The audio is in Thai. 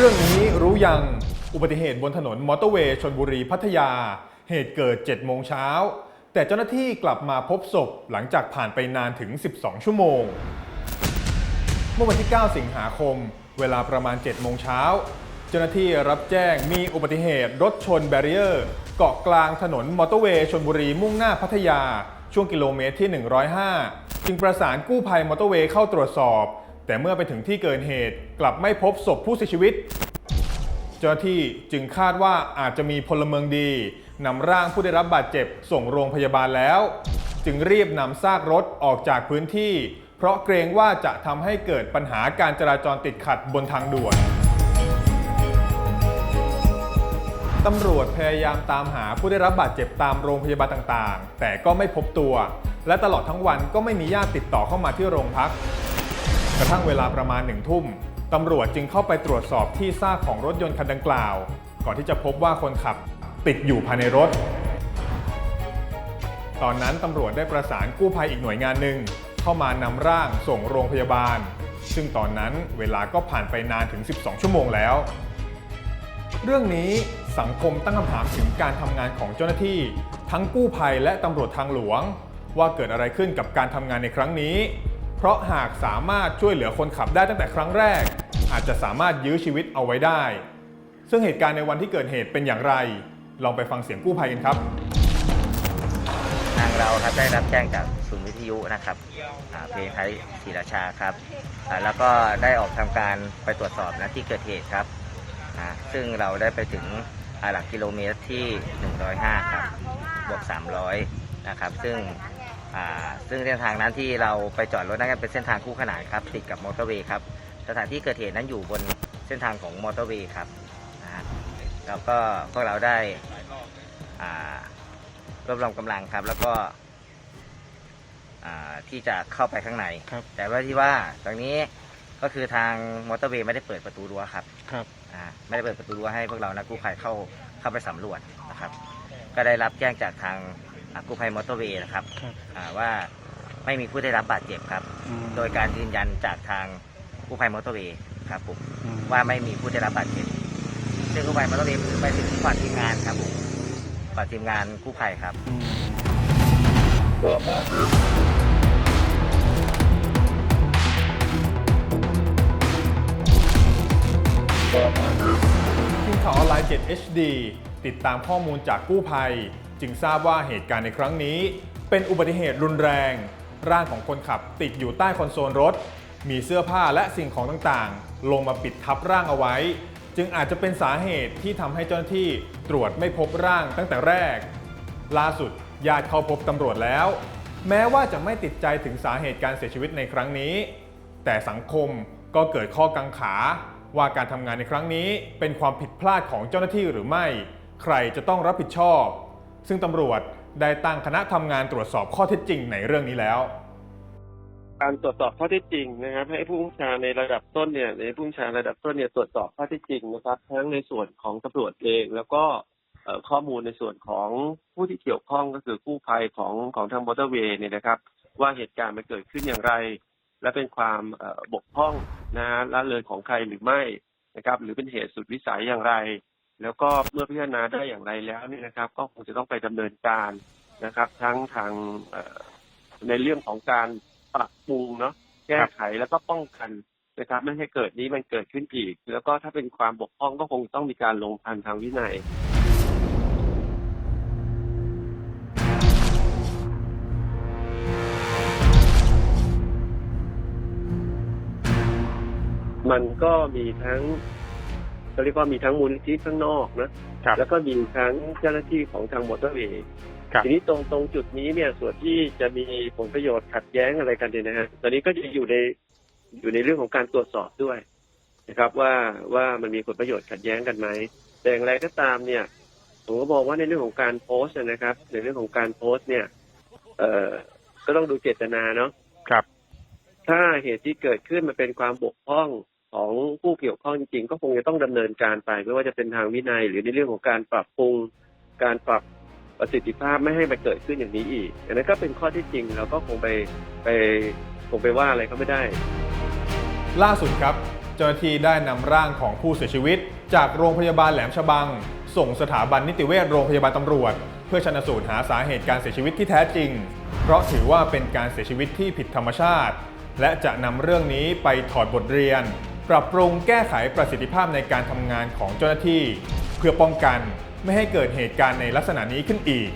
เรื่องนี้รู้ยังอุบัติเหตุบนถนนมอเตอร์เวย์ชนบุรีพัทยา เหตุเกิด 7 โมงเช้า แต่เจ้าหน้าที่กลับมาพบศพหลังจากผ่านไปนานถึง 12 ชั่วโมง เมื่อวันที่ 9 สิงหาคม เวลาประมาณ 7 โมงเช้า เจ้าหน้าที่รับแจ้งมีอุบัติเหตุรถชนแบรีเออร์ เกาะกลางถนนมอเตอร์เวย์ชนบุรีมุ่งหน้าพัทยา ช่วงกิโลเมตรที่ 105 จึงประสานกู้ภัยมอเตอร์เวย์เข้าตรวจสอบ แต่เมื่อไปถึงที่เกิดเหตุกลับไม่พบศพผู้เสียชีวิต เจ้าหน้าที่จึงคาดว่าอาจจะมีพลเมืองดีนำร่างผู้ได้รับบาดเจ็บส่งโรงพยาบาลแล้ว จึงรีบนำซากรถออกจากพื้นที่ เพราะเกรงว่าจะทำให้เกิดปัญหาการจราจรติดขัดบนทางด่วนตำรวจพยายามตามหาผู้ได้รับบาดเจ็บตามโรงพยาบาลต่างๆ แต่ก็ไม่พบตัว และตลอดทั้งวันก็ไม่มีญาติติดต่อเข้ามาที่โรงพัก กระทั่งเวลาประมาณหนึ่งทุ่มตำรวจจึงเข้าไปตรวจสอบที่ซากของรถยนต์คันดังกล่าว ก่อนที่จะพบว่าคนขับติดอยู่ภายในรถ ตอนนั้นตำรวจได้ประสานกู้ภัยอีกหน่วยงานหนึ่งเข้ามานำร่างส่งโรงพยาบาล ซึ่งตอนนั้นเวลาก็ผ่านไปนานถึง 12 ชั่วโมงแล้ว เรื่องนี้สังคมตั้งคำถามถึงการทำงานของเจ้าหน้าที่ ทั้งกู้ภัยและตำรวจทางหลวง ว่าเกิดอะไรขึ้นกับการทำงานในครั้งนี้ เพราะหากสามารถช่วยเหลือคนขับได้ตั้งแต่ครั้งแรก อาจจะสามารถยื้อชีวิตเอาไว้ได้ ซึ่งเหตุการณ์ในวันที่เกิดเหตุเป็นอย่างไร ลองไปฟังเสียงกู้ภัยกันครับ ทางเราครับได้รับแจ้งจากศูนย์วิทยุนะครับอ่าเพลงไทยศรีราชาครับอ่าแล้วก็ได้ออกทำการไปตรวจสอบนะที่เกิดเหตุครับอ่าซึ่งเราได้ไปถึงอ่าหลักกิโลเมตรที่ 105 ครับบวก300 นะครับ ซึ่ง ซึ่งเส้นทางนั้นที่เราไปจอดรถนั้นเป็นเส้นทางคู่ขนานครับติดกับมอเตอร์เวย์ครับสถานที่เกิดเหตุนั้นอยู่บนเส้นทางของมอเตอร์เวย์ครับนะฮะแล้วก็พวกเราได้อ่ารวบรวมกำลังครับ แล้วก็อ่าที่จะเข้าไปข้างในครับแต่ว่าที่ว่าตรงนี้ก็คือทางมอเตอร์เวย์ไม่ได้เปิดประตูรั้วครับครับอ่าไม่ได้เปิดประตูรั้วให้พวกเรานักกู้ภัยเข้าเข้าไปสำรวจนะครับ ก็ได้รับแจ้งจากทางอ่า กู้ภัยมอเตอร์เวย์นะครับครับ อ่าว่าไม่มีผู้ได้รับบาดเจ็บครับ อืมโดยการยืนยันจากทางกู้ภัยมอเตอร์เวย์ครับผมอืมว่าไม่มีผู้ได้รับบาดเจ็บซึ่งกู้ภัยมอเตอร์เวย์ไปถึงก่อนทีมงานครับผมก่อนทีมงานกู้ภัยครับ อืมทีมข่าวออนไลน์ 7 HD ติดตามข้อมูลจากกู้ภัย จึงทราบว่าเหตุการณ์ในครั้งนี้ เป็นอุบัติเหตุรุนแรง ร่างของคนขับติดอยู่ใต้คอนโซลรถ มีเสื้อผ้าและสิ่งของต่างๆ ลงมาปิดทับร่างเอาไว้ จึงอาจจะเป็นสาเหตุที่ทำให้เจ้าหน้าที่ตรวจไม่พบร่างตั้งแต่แรก ล่าสุดญาติเข้าพบตำรวจแล้ว แม้ว่าจะไม่ติดใจถึงสาเหตุการเสียชีวิตในครั้งนี้ แต่สังคมก็เกิดข้อกังขาว่าการทำงานในครั้งนี้เป็นความผิดพลาดของเจ้าหน้าที่หรือไม่ ใครจะต้องรับผิดชอบ ซึ่งตำรวจได้ตั้งคณะทำงานตรวจสอบข้อเท็จจริงในเรื่องนี้แล้ว การตรวจสอบข้อเท็จจริงนะครับ ให้ผู้บัญชาในระดับต้นเนี่ยในผู้บัญชาระดับต้นเนี่ยตรวจสอบข้อเท็จจริงนะครับ ทั้งในส่วนของตำรวจเองแล้วก็ข้อมูลในส่วนของผู้ที่เกี่ยวข้องก็คือกู้ภัยของของทางมอเตอร์เวย์เนี่ยนะครับ ว่าเหตุการณ์มันเกิดขึ้นอย่างไร และเป็นความบกพร่องนะละเลยของใครหรือไม่นะครับ หรือเป็นเหตุสุดวิสัยอย่างไร แล้วก็เมื่อพิจารณาได้อย่างไรแล้วนี่นะครับ ก็คงจะต้องไปดำเนินการนะครับ ทั้งทางในเรื่องของการปรับปรุงเนาะแก้ไขแล้วก็ป้องกันนะครับไม่ให้เกิดนี้มันเกิดขึ้นอีก แล้วก็ถ้าเป็นความบกพร่องก็คงต้องมีการลงทันทางวินัยมันก็มีทั้ง เขาเรียกว่ามีทั้งมูลนิธิข้างนอกนะครับ แล้วก็มีทั้งเจ้าหน้าที่ของทางมอเตอร์เวย์ครับ ทีนี้ตรงตรงจุดนี้เนี่ยส่วนที่จะมีผลประโยชน์ขัดแย้งอะไรกันเนี่ยนะฮะตอนนี้ก็จะอยู่ในอยู่ในเรื่องของการตรวจสอบด้วยนะครับว่าว่ามันมีผลประโยชน์ขัดแย้งกันไหมแต่อย่างไรก็ตามเนี่ยผมก็มองว่าในเรื่องของการโพสต์นะครับ ในเรื่องของการโพสต์เนี่ย เอ่อก็ต้องดูเจตนาเนาะครับ ถ้าเหตุที่เกิดขึ้นมันเป็นความบกพร่อง ของผู้เกี่ยวข้องจริงๆ ก็คงจะต้องดำเนินการไป ไม่ว่าจะเป็นทางวินัย หรือในเรื่องของการปรับปรุง การปรับประสิทธิภาพไม่ให้มันเกิดขึ้นอย่างนี้อีกอันนั้นก็เป็นข้อที่จริงเราก็คงไปไปคงไปว่าอะไรก็ไม่ได้ ล่าสุดครับ เจ้าหน้าที่ได้นำร่างของผู้เสียชีวิต จากโรงพยาบาลแหลมฉบัง ส่งสถาบันนิติเวชโรงพยาบาลตำรวจ เพื่อชนะสูตรหาสาเหตุการเสียชีวิตที่แท้จริง เพราะถือว่าเป็นการเสียชีวิตที่ผิดธรรมชาติ และจะนำเรื่องนี้ไปถอดบทเรียน ปรับปรุงแก้ไขประสิทธิภาพในการทำงานของเจ้าหน้าที่ เพื่อป้องกันไม่ให้เกิดเหตุการณ์ในลักษณะนี้ขึ้นอีก